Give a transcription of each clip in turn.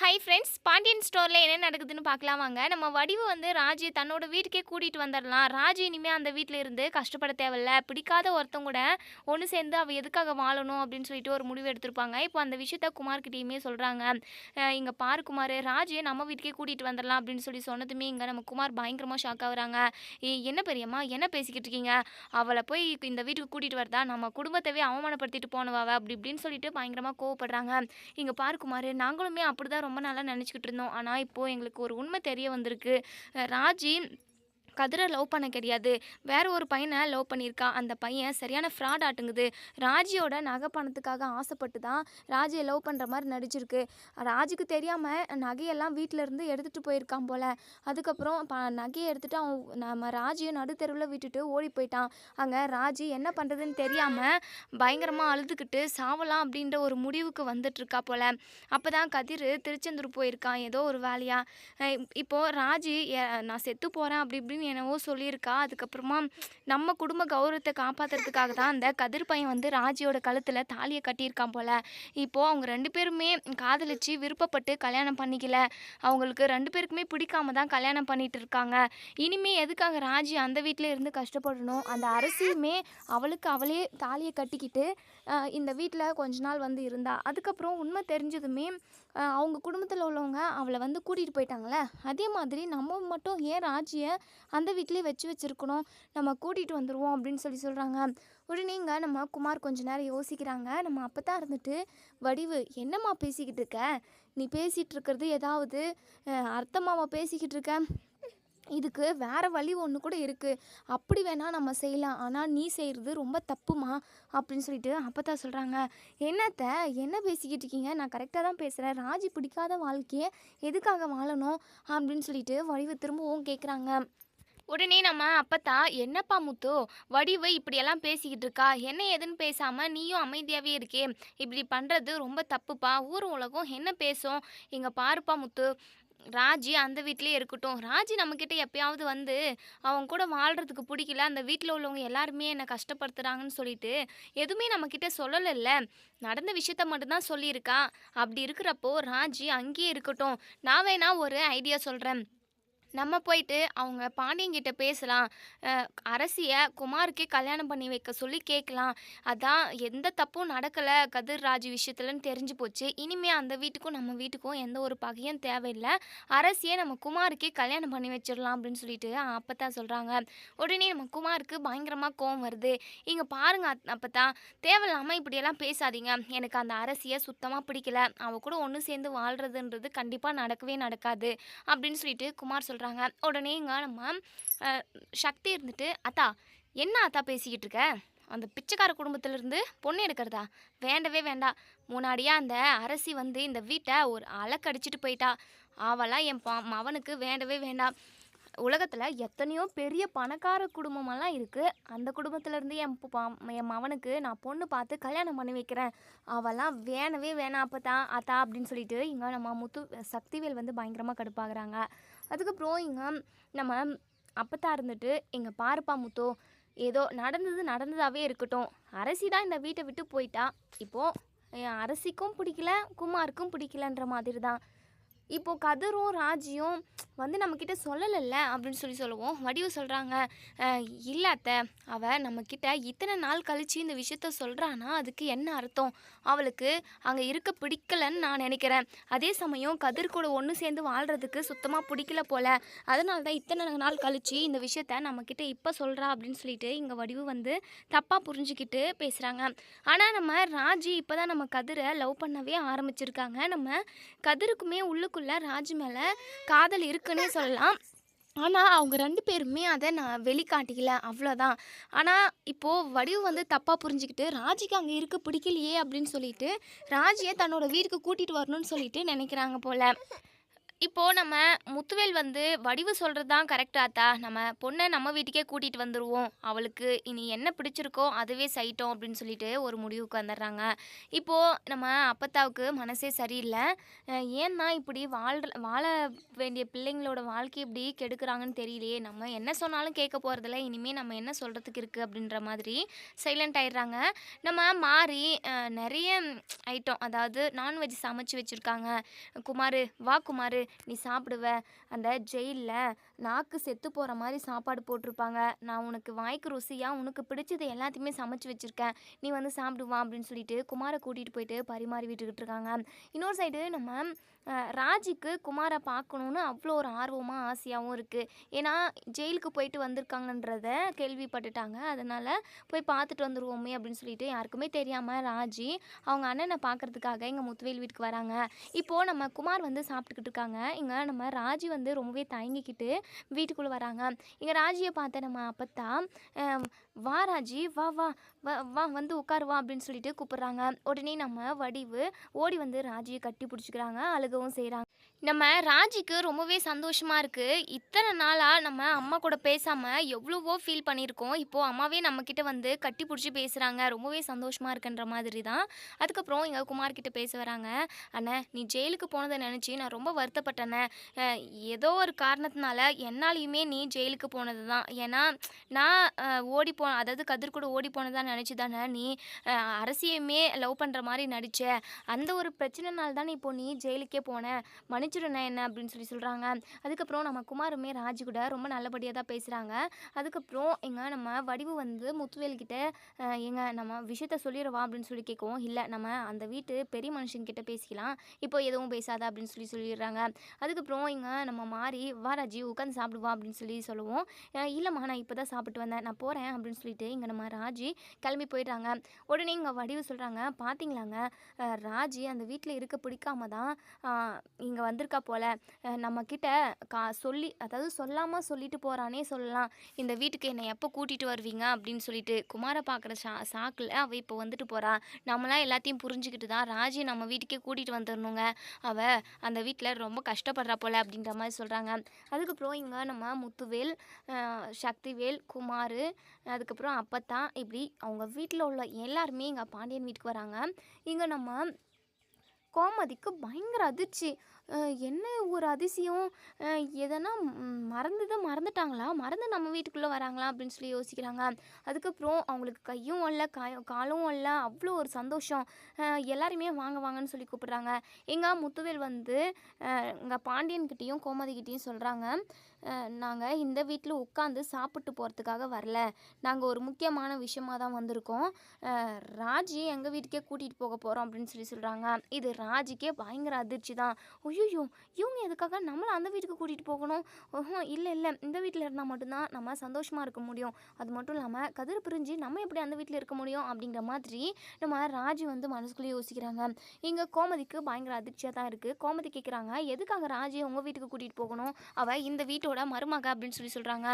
Hi friends Pandian ஸ்டோரில் என்ன நடக்குதுன்னு பார்க்கலாம் வாங்க. நம்ம வடிவு வந்து ராஜி தன்னோட வீட்டுக்கே கூட்டிகிட்டு வந்துடலாம் ராஜி இனிமேல் அந்த வீட்டில் இருந்து கஷ்டப்பட தேவையில்ல. பிடிக்காத ஒருத்தவங்க கூட ஒன்று சேர்ந்து அவள் எதுக்காக வாழணும் அப்படின்னு சொல்லிட்டு ஒரு முடிவு எடுத்திருப்பாங்க. இப்போ அந்த விஷயத்த குமார்கிட்டையுமே சொல்கிறாங்க இங்கே பாரு குமார் ராஜியை நம்ம வீட்டுக்கே கூட்டிகிட்டு வந்துடலாம் அப்படின்னு சொல்லி சொன்னதுமே இங்கே நம்ம குமார் பயங்கரமாக ஷாக் ஆகுறாங்க. என்ன பெரியம்மா என்ன பேசிக்கிட்டு இருக்கீங்க? அவளை போய் இந்த வீட்டுக்கு கூட்டிகிட்டு வரதா? நம்ம குடும்பத்தவே அவமானப்படுத்திட்டு போனவாவ அப்படி இப்படின்னு சொல்லிட்டு பயங்கரமாக கோவப்படுறாங்க. இங்கே பாரு குமார் நாங்களுமே அப்படி தான் ரொம்ப நாளாக நினச்சிக்கிட்டு இருந்தோம். ஆனால் இப்போது எங்களுக்கு ஒரு உண்மை தெரிய வந்திருக்கு. ராஜி கதிரை லவ் பண்ண கிடையாது. வேற ஒரு பையனை லவ் பண்ணியிருக்கா. அந்த பையன் சரியான ஃப்ராட் ஆட்டுங்குது. ராஜியோட நகை பணத்துக்காக ஆசைப்பட்டு தான் ராஜியை லவ் பண்ணுற மாதிரி நடிச்சிருக்கு. ராஜுக்கு தெரியாமல் நகையெல்லாம் வீட்டில் இருந்து எடுத்துகிட்டு போயிருக்கான் போல். அதுக்கப்புறம் ப நகையை எடுத்துகிட்டு அவன் நம்ம ராஜியை நடுத்தெருவில் விட்டுட்டு ஓடி போயிட்டான். அங்கே ராஜி என்ன பண்ணுறதுன்னு தெரியாமல் பயங்கரமாக அழுதுகிட்டு சாவலாம் அப்படின்ற ஒரு முடிவுக்கு வந்துட்டுருக்கா போல். அப்போ தான் கதிர் திருச்செந்தூர் போயிருக்கான். ஏதோ ஒரு வேலையாக இப்போது ராஜி நான் செத்து போகிறேன் அப்படி இப்படின்னு என்னவோ சொல்லியிருக்கா. அதுக்கப்புறமா நம்ம குடும்ப கௌரவத்தை காப்பாற்றுறதுக்காக தான் அந்த கதிர் பையன் வந்து ராஜியோட கழுத்தில் தாலியை கட்டியிருக்கான் போல். இப்போது அவங்க ரெண்டு பேருமே காதலிச்சு விருப்பப்பட்டு கல்யாணம் பண்ணிக்கல. அவங்களுக்கு ரெண்டு பேருக்குமே பிடிக்காம தான் கல்யாணம் பண்ணிட்டு இருக்காங்க. இனிமே எதுக்காக ராஜி அந்த வீட்டில் இருந்து கஷ்டப்படணும்? அந்த அரசியுமே அவளுக்கு அவளே தாலியை கட்டிக்கிட்டு இந்த வீட்டில் கொஞ்ச நாள் வந்து இருந்தா. அதுக்கப்புறம் உண்மை தெரிஞ்சதுமே அவங்க குடும்பத்தில் உள்ளவங்க அவளை வந்து கூட்டிகிட்டு போயிட்டாங்களே அதே மாதிரி நம்ம மட்டும் ஏன் ராஜியை அந்த வீட்டிலே வச்சு வச்சுருக்கணும்? நம்ம கூட்டிகிட்டு வந்துடுவோம் அப்படின்னு சொல்லி சொல்கிறாங்க உடனே இங்கே நம்ம குமார் கொஞ்ச நேரம் யோசிக்கிறாங்க. நம்ம அப்போ தான் இருந்துட்டு வடிவு என்னம்மா பேசிக்கிட்டு இருக்க? நீ பேசிகிட்டு இருக்கிறது ஏதாவது அஹ், அர்த்தமாவா பேசிக்கிட்டு இருக்க? இதுக்கு வேறு வழி ஒன்று கூட இருக்குது அப்படி வேணால் நம்ம செய்யலாம். ஆனால் நீ செய்கிறது ரொம்ப தப்புமா? அப்படின்னு சொல்லிட்டு அப்போ தான் சொல்கிறாங்க என்னத்த? என்ன பேசிக்கிட்டு இருக்கீங்க? நான் கரெக்டாக தான் பேசுகிறேன் ராஜி பிடிக்காத வாழ்க்கையை எதுக்காக வாழணும்? அப்படின்னு சொல்லிட்டு வடிவு திரும்பவும் கேட்குறாங்க உடனே நம்ம அப்பத்தா என்னப்பா முத்து? வடிவு இப்படியெல்லாம் பேசிக்கிட்டு இருக்கா? என்ன ஏதுன்னு பேசாமல் நீயும் அமைதியாகவே இருக்கே. இப்படி பண்ணுறது ரொம்ப தப்புப்பா. ஊர் உலகம் என்ன பேசும்? இங்கே பாருப்பா முத்து. ராஜி அந்த வீட்லேயே இருக்கட்டும். ராஜி நம்மக்கிட்ட எப்பயாவது வந்து அவங்க கூட வாழ்கிறதுக்கு பிடிக்கல. அந்த வீட்டில் உள்ளவங்க எல்லாருமே என்னை கஷ்டப்படுத்துகிறாங்கன்னு சொல்லிட்டு எதுவுமே நம்மக்கிட்ட சொல்லலைல்ல. நடந்த விஷயத்த மட்டும்தான் சொல்லியிருக்கா. அப்படி இருக்கிறப்போ ராஜி அங்கேயே இருக்கட்டும். நான் வேணா ஒரு ஐடியா சொல்கிறேன் நம்ம போயிட்டு அவங்க பாண்டியங்கிட்ட பேசலாம். அரசியை குமாருக்கே கல்யாணம் பண்ணி வைக்க சொல்லி கேட்கலாம் அதான் எந்த தப்பும் நடக்கலை. கதிர் ராஜ் விஷயத்துலன்னு தெரிஞ்சு போச்சு. இனிமே அந்த வீட்டுக்கும் நம்ம வீட்டுக்கும் எந்த ஒரு பகையும் தேவையில்லை. அரசியை நம்ம குமாருக்கே கல்யாணம் பண்ணி வச்சிடலாம் அப்படின்னு சொல்லிட்டு அப்போ தான் சொல்கிறாங்க உடனே நம்ம குமாருக்கு பயங்கரமாக கோவம் வருது. இங்கே பாருங்க அப்போ தான் தேவையில்லாமல் இப்படியெல்லாம் பேசாதீங்க. எனக்கு அந்த அரசியை சுத்தமாக பிடிக்கல. அவள் கூட ஒன்று சேர்ந்து வாழ்கிறதுன்றது கண்டிப்பாக நடக்கவே நடக்காது அப்படின்னு சொல்லிட்டு குமார் சொல்கிறாங்க உடனே இங்கே நம்ம சக்தி இருந்துட்டு அத்தா என்ன அத்தா பேசிக்கிட்டு இருக்க அந்த பிச்சைக்கார குடும்பத்திலிருந்து பொண்ணு எடுக்கிறதா? வேண்டவே வேண்டாம் முன்னாடியே அந்த அரசி வந்து இந்த வீட்டை ஒரு அலக்கடிச்சிட்டு போயிட்டா. அவளாம் என் பா மவனுக்கு வேண்டவே வேண்டாம் உலகத்தில் எத்தனையோ பெரிய பணக்கார குடும்பமெல்லாம் இருக்குது அந்த குடும்பத்துலேருந்து என் பா- என் மவனுக்கு நான் பொண்ணு பார்த்து கல்யாணம் பண்ணி வைக்கிறேன். அவெல்லாம் வேணவே வேணாம் அப்போ தான் அத்தா அப்படின்னு சொல்லிட்டு இங்கே நம்ம முத்து சக்திவேல் வந்து பயங்கரமாக கடுப்பாகிறாங்க. அதுக்கப்புறம் இங்கே நம்ம அப்பத்தா இருந்துட்டு எங்கள் பாருப்பா முத்தோ ஏதோ நடந்தது நடந்ததாகவே இருக்கட்டும். அரசி தான் இந்த வீட்டை விட்டு போயிட்டா. இப்போது அரசிக்கும் பிடிக்கல குமாருக்கும் பிடிக்கலன்ற மாதிரி தான் இப்போது கதிரும் ராஜியும் வந்து நம்மக்கிட்ட சொல்லலைல்ல அப்படின்னு சொல்லி சொல்லுவோம். வடிவு சொல்கிறாங்க இல்லாத்த அவள் நம்மக்கிட்ட இத்தனை நாள் கழித்து இந்த விஷயத்த சொல்கிறானா அதுக்கு என்ன அர்த்தம்? அவளுக்கு அங்கே இருக்க பிடிக்கலன்னு நான் நினைக்கிறேன். அதே சமயம் கதிர் கூட ஒன்று சேர்ந்து வாழ்கிறதுக்கு சுத்தமாக பிடிக்கல போல். அதனால தான் இத்தனை நாள் கழித்து இந்த விஷயத்த நம்மக்கிட்ட இப்போ சொல்கிறா அப்படின்னு சொல்லிட்டு இங்கே வடிவு வந்து தப்பாக புரிஞ்சுக்கிட்டு பேசுகிறாங்க ஆனால் நம்ம ராஜி இப்போ தான் நம்ம கதிரை லவ் பண்ணவே ஆரம்பிச்சிருக்காங்க. நம்ம கதிருக்குமே உள்ளுக்கு உள்ளுக்குள்ளே ராஜ் மேலே காதல் இருக்குன்னே சொல்லலாம். ஆனால் அவங்க ரெண்டு பேருமே அதை நான் வெளிக்காட்டிக்கல அவ்வளோதான் ஆனால் இப்போது வடிவு வந்து தப்பாக புரிஞ்சுக்கிட்டு ராஜிக்கு அங்கே இருக்க பிடிக்கலையே அப்படின்னு சொல்லிட்டு ராஜியை தன்னோட வீட்டுக்கு கூட்டிகிட்டு வரணும்னு சொல்லிட்டு நினைக்கிறாங்க போல். இப்போ நம்ம முத்துவேல் வந்து வடிவு சொல்கிறது தான் கரெக்ட் ஆத்தா. நம்ம பொண்ணை நம்ம வீட்டுக்கே கூட்டிகிட்டு வந்துடுவோம் அவளுக்கு இனி என்ன பிடிச்சிருக்கோ அதுவே சைட்டோம் அப்படின்னு சொல்லிட்டு ஒரு முடிவுக்கு வந்துடுறாங்க. இப்போது நம்ம அப்பத்தாவுக்கு மனசே சரியில்லை அ ஏன் தான் இப்படி வாழ்ற வாழ வேண்டிய பிள்ளைங்களோட வாழ்க்கை இப்படி கெடுக்கிறாங்கன்னு தெரியலையே! நம்ம என்ன சொன்னாலும் கேட்க போகிறதில்ல இனிமேல் நம்ம என்ன சொல்கிறதுக்கு இருக்குது அப்படின்ற மாதிரி சைலண்ட் ஆயிடுறாங்க. நம்ம மாறி நிறைய ஐட்டம் அதாவது நான்வெஜ் சமைச்சு வச்சுருக்காங்க "குமாரு, வா குமாரு நீ சாப்பிடுவ. அந்த ஜெயில்ல நாக்கு செத்து போகிற மாதிரி சாப்பாடு போட்டிருப்பாங்க. நான் உனக்கு வாய்க்கு ருசியாக உனக்கு பிடிச்சது எல்லாத்தையுமே சமைச்சு வச்சுருக்கேன் நீ வந்து சாப்பிடுவான் அப்படின்னு சொல்லிட்டு குமாரை கூட்டிகிட்டு போயிட்டு பரிமாறி விட்டுக்கிட்டு இருக்காங்க. இன்னொரு சைடு நம்ம ராஜிக்கு குமாரை பார்க்கணுன்னு அவ்வளோ ஒரு ஆர்வமாக ஆசையாகவும் இருக்குது ஏன்னா ஜெயிலுக்கு போயிட்டு வந்திருக்காங்கன்றத கேள்விப்பட்டுட்டாங்க. அதனால் போய் பார்த்துட்டு வந்துடுவோமே அப்படின்னு சொல்லிட்டு யாருக்குமே தெரியாமல் ராஜி அவங்க அண்ணனை பார்க்கறதுக்காக எங்கள் முத்துவேல் வீட்டுக்கு வராங்க. இப்போது நம்ம குமார் வந்து சாப்பிட்டுக்கிட்டு இருக்காங்க. இங்கே நம்ம ராஜி வந்து ரொம்பவே தயங்கிக்கிட்டு வீட்டுக்குள்ள வராங்க. இங்க ராஜிய பார்த்த நம்ம அப்பத்தா, "வா ராஜி, வா வா வா வந்து உட்காரு வா" அப்படின்னு சொல்லிட்டு கூப்பிடுறாங்க. உடனே நம்ம வடிவு ஓடி வந்து ராஜியை கட்டி பிடிச்சிக்கிறாங்க அழுகவும் செய்கிறாங்க நம்ம ராஜிக்கு ரொம்பவே சந்தோஷமாக இருக்கு. இத்தனை நாளாக நம்ம அம்மா கூட பேசாமல் எவ்வளவோ ஃபீல் பண்ணியிருக்கோம். இப்போது அம்மாவே நம்மக்கிட்ட வந்து கட்டி பிடிச்சி பேசுகிறாங்க ரொம்பவே சந்தோஷமாக இருக்குன்ற மாதிரி தான். அதுக்கப்புறம் எங்கள் குமார்கிட்ட பேச வராங்க. "அண்ணே, நீ ஜெயிலுக்கு போனதை நினச்சி நான் ரொம்ப வருத்தப்பட்டேனே ஏதோ ஒரு காரணத்தினால என்னாலையுமே நீ ஜெயிலுக்கு போனது தான். ஏன்னா நான் ஓடி போ அதாவது கதிர் கூட ஓடி போனதான் நினச்சி தானே நீ அரசியமே லவ் பண்ணுற மாதிரி நடித்த அந்த ஒரு பிரச்சனைனால தானே இப்போ நீ ஜெயிலுக்கே போன. மன்னிச்சிடுண்ணே என்ன" அப்படின்னு சொல்லி சொல்கிறாங்க அதுக்கப்புறம் நம்ம குமாருமே ராஜி கூட ரொம்ப நல்லபடியாக தான் பேசுகிறாங்க அதுக்கப்புறம் எங்கள் நம்ம வடிவு வந்து முத்துவேல்கிட்ட எங்கள் நம்ம விஷயத்த சொல்லிடுவா அப்படின்னு சொல்லி கேட்கவும், இல்லை நம்ம அந்த வீட்டு பெரிய மனுஷங்கிட்ட பேசிக்கலாம். இப்போ எதுவும் பேசாத" அப்படின்னு சொல்லி சொல்லிடுறாங்க. அதுக்கப்புறம் இங்கே நம்ம மாறி, "வா ராஜி உட்காந்து சாப்பிடுவா அப்படின்னு சொல்லி சொல்லுவோம் இல்லைம்மா நான் இப்போ தான் சாப்பிட்டு வந்தேன். நான் போகிறேன் அப்படின்னு சொல்லிட்டு இங்கே நம்ம ராஜி கிளம்பி போயிடுறாங்க. உடனே இங்கே வடிவு சொல்கிறாங்க பார்த்தீங்களாங்க ராஜி அந்த வீட்டில் இருக்க பிடிக்காம தான் இங்கே வந்து வந்திருக்கா போல் நம்மக்கிட்ட கா சொல்லி அதாவது சொல்லாமல் சொல்லிட்டு போகிறானே சொல்லலாம். இந்த வீட்டுக்கு என்னை எப்போ கூட்டிகிட்டு வருவீங்க அப்படின்னு சொல்லிட்டு. குமாரை பார்க்குற சா சாக்கில் அவள் இப்போ வந்துட்டு போகிறா நம்மளாம் எல்லாத்தையும் புரிஞ்சுக்கிட்டு தான் ராஜி நம்ம வீட்டுக்கே கூட்டிகிட்டு வந்துடணுங்க அவள் அந்த வீட்டில் ரொம்ப கஷ்டப்படுறா போல் அப்படின்ற மாதிரி சொல்கிறாங்க அதுக்கப்புறம் இங்கே நம்ம முத்துவேல், சக்திவேல், குமார் அதுக்கப்புறம் அப்பத்தான் இப்படி அவங்க வீட்டில் உள்ள எல்லாருமே இங்கே பாண்டியன் வீட்டுக்கு வராங்க. இங்கே நம்ம கோமதிக்கு பயங்கர அதிர்ச்சி. என்ன ஒரு அதிசயம்! எதனா ம் மறந்துட்டாங்களா? மறந்து நம்ம வீட்டுக்குள்ளே வராங்களா? அப்படின்னு சொல்லி யோசிக்கிறாங்க. அதுக்கப்புறம் அவங்களுக்கு கையும் ஓடல, காயும் காலும் ஓடல. அவ்வளோ ஒரு சந்தோஷம். எல்லாருமே வாங்க வாங்கன்னு சொல்லி கூப்பிட்றாங்க எங்கள் முத்துவேல் வந்து இங்கே பாண்டியன்கிட்டேயும் கோமதிக்கிட்டேயும் சொல்கிறாங்க நாங்கள் இந்த வீட்டில் உட்காந்து சாப்பிட்டு போகிறதுக்காக வரல. நாங்கள் ஒரு முக்கியமான விஷயமாக தான் வந்திருக்கோம். ராஜி எங்கள் வீட்டுக்கே கூட்டிகிட்டு போக போகிறோம் அப்படின்னு சொல்லி சொல்கிறாங்க இது ராஜிக்கே பயங்கர அதிர்ச்சி தான். ஐயோ இவங்க எதுக்காக நம்மள அந்த வீட்டுக்கு கூட்டிகிட்டு போகணும்? ஓஹோ இல்லை இல்லை இந்த வீட்டில் இருந்தால் மட்டும்தான் நம்ம சந்தோஷமாக இருக்க முடியும். அது மட்டும் இல்லாமல் கதிர் பிரிஞ்சு நம்ம எப்படி அந்த வீட்டில் இருக்க முடியும்?" அப்படிங்கிற மாதிரி நம்ம ராஜி வந்து மனசுக்குள்ளேயே யோசிக்கிறாங்க. இங்கே கோமதிக்கு பயங்கர அதிர்ச்சியாக தான் இருக்குது கோமதி கேட்குறாங்க, "எதுக்காக ராஜிய உங்கள் வீட்டுக்கு கூட்டிகிட்டு போகணும்? அவள் இந்த வீட்டோட மருமக" அப்படின்னு சொல்லி சொல்கிறாங்க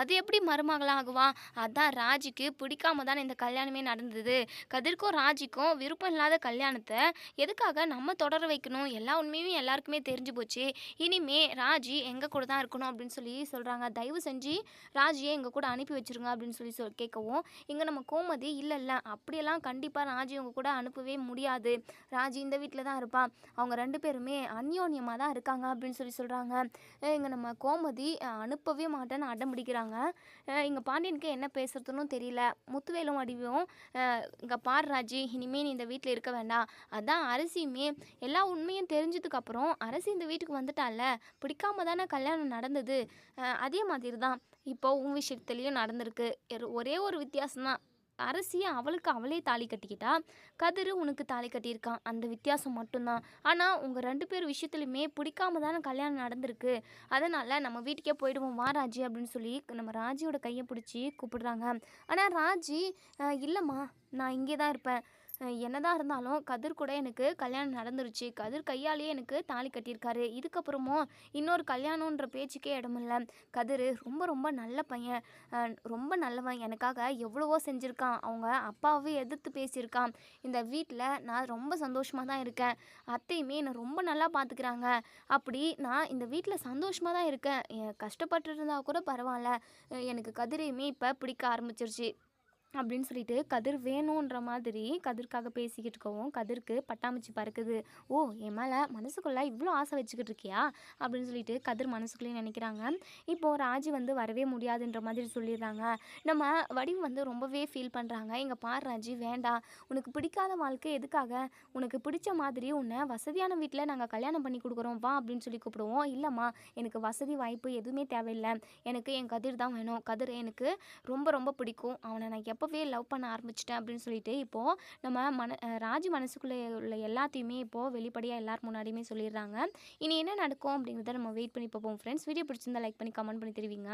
"அது எப்படி மருமகளாக ஆகுவா? அதான் ராஜிக்கு பிடிக்காம தானே இந்த கல்யாணமே நடந்தது. கதிர்க்கும் ராஜிக்கும் விருப்பம் இல்லாத கல்யாணத்தை எதுக்காக நம்ம தொடர வைக்கணும்? எல்லா உண்மையும் எல்லாரும் எல்லாருக்குமே தெரிஞ்சு போச்சு. இனிமே ராஜி எங்க கூட தான் இருக்கணும்" அப்படின்னு சொல்லி சொல்றாங்க. "தயவு செஞ்சு ராஜியை எங்க கூட அனுப்பி வச்சுருங்க" அப்படின்னு சொல்லி சொல் கேட்கவும், இங்க நம்ம கோமதி, இல்லை இல்லை அப்படியெல்லாம் கண்டிப்பா ராஜி உங்க கூட அனுப்பவே முடியாது. ராஜி இந்த வீட்டில் தான் இருப்பான் அவங்க ரெண்டு பேருமே அந்யோன்யமாக தான் இருக்காங்க" அப்படின்னு சொல்லி சொல்றாங்க. இங்கே இங்க நம்ம கோமதி அனுப்பவே மாட்டேன்னு அடம் பிடிக்கிறாங்க. இங்க பாண்டியனுக்கு என்ன பேசுறதுன்னும் தெரியல. முத்துவேலும், அடிவும் இங்கே இங்க பாரு ராஜி, இனிமே நீ இந்த வீட்டில் இருக்க வேண்டாம். அதான் அரிசியுமே எல்லா உண்மையும் தெரிஞ்சதுக்கு அப்புறம் அரசி இந்த வீட்டுக்கு வந்துட்டால பிடிக்காம தானே கல்யாணம் நடந்தது. அதே மாதிரி தான் இப்போ உன் விஷயத்துலேயும் நடந்திருக்கு. ஒரே ஒரு வித்தியாசம் தான். அவளுக்கு அவளே தாலி கட்டிக்கிட்டா. கதிரு உனக்கு தாலி கட்டியிருக்கான். அந்த வித்தியாசம் மட்டும்தான் ஆனால் உங்கள் ரெண்டு பேர் விஷயத்துலையுமே பிடிக்காம தானே கல்யாணம் நடந்திருக்கு. அதனால் நம்ம வீட்டுக்கே போயிடுவோம் வா ராஜி" அப்படின்னு சொல்லி நம்ம ராஜியோட கையை பிடிச்சி கூப்பிடுறாங்க. ஆனால் ராஜி, இல்லைம்மா நான் இங்கே தான் இருப்பேன். என்னதான் இருந்தாலும் கதிர் கூட எனக்கு கல்யாணம் நடந்துருச்சு. கதிர் கையாலேயே எனக்கு தாலி கட்டியிருக்காரு. இதுக்கப்புறமும் இன்னொரு கல்யாணன்ற பேச்சுக்கே இடமில்ல கதிர் ரொம்ப ரொம்ப நல்ல பையன். ரொம்ப நல்லவன். எனக்காக எவ்வளவோ செஞ்சுருக்கான். அவங்க அப்பாவே எதிர்த்து பேசியிருக்கான். இந்த வீட்டில் நான் ரொம்ப சந்தோஷமாக தான் இருக்கேன். அத்தையுமே என்னை ரொம்ப நல்லா பார்த்துக்கிறாங்க அப்படி நான் இந்த வீட்டில் சந்தோஷமாக தான் இருக்கேன். கஷ்டப்பட்டு இருந்தால் கூட பரவாயில்ல. எனக்கு கதிரையுமே இப்போ பிடிக்க ஆரம்பிச்சிருச்சு. அப்படின்னு சொல்லிட்டு கதிர் வேணுன்ற மாதிரி கதிர்க்காக பேசிக்கிட்டு இருக்கவும் கதிருக்கு பட்டாமிச்சு பறக்குது. ஓ என் மேலே மனசுக்குள்ளே இவ்வளோ ஆசை வச்சுக்கிட்டு இருக்கியா? அப்படின்னு சொல்லிட்டு கதிர் மனசுக்குள்ளேயே நினைக்கிறாங்க. இப்போது ராஜி வந்து வரவே முடியாதுன்ற மாதிரி சொல்லிடுறாங்க. நம்ம வடிவு வந்து ரொம்பவே ஃபீல் பண்ணுறாங்க இங்கே பார் ராஜி வேண்டாம். உனக்கு பிடிக்காத வாழ்க்கை எதுக்காக? உனக்கு பிடிச்ச மாதிரி உன்னை வசதியான வீட்டில் நாங்கள் கல்யாணம் பண்ணி கொடுக்குறோம் வா அப்படின்னு சொல்லி கூப்பிடுவோம். இல்லைம்மா எனக்கு வசதி வாய்ப்பு எதுவுமே தேவையில்லை. எனக்கு என் கதிர் தான் வேணும். கதிர் எனக்கு ரொம்ப ரொம்ப பிடிக்கும். அவனை நான் அப்போவே லவ் பண்ண ஆரம்பிச்சிட்டேன் அப்படின்னு சொல்லிட்டு இப்போது நம்ம மன ராஜ் ராஜி மனசுக்குள்ளே உள்ள எல்லாத்தையுமே இப்போது வெளிப்படையாக எல்லார் முன்னாடியுமே சொல்லிடுறாங்க. இனி என்ன நடக்கும் அப்படிங்கிறத நம்ம வெயிட் பண்ணி பார்ப்போம் ஃப்ரெண்ட்ஸ் வீடியோ பிடிச்சிருந்தா லைக் பண்ணி கமெண்ட் பண்ணி தெரிவிங்க.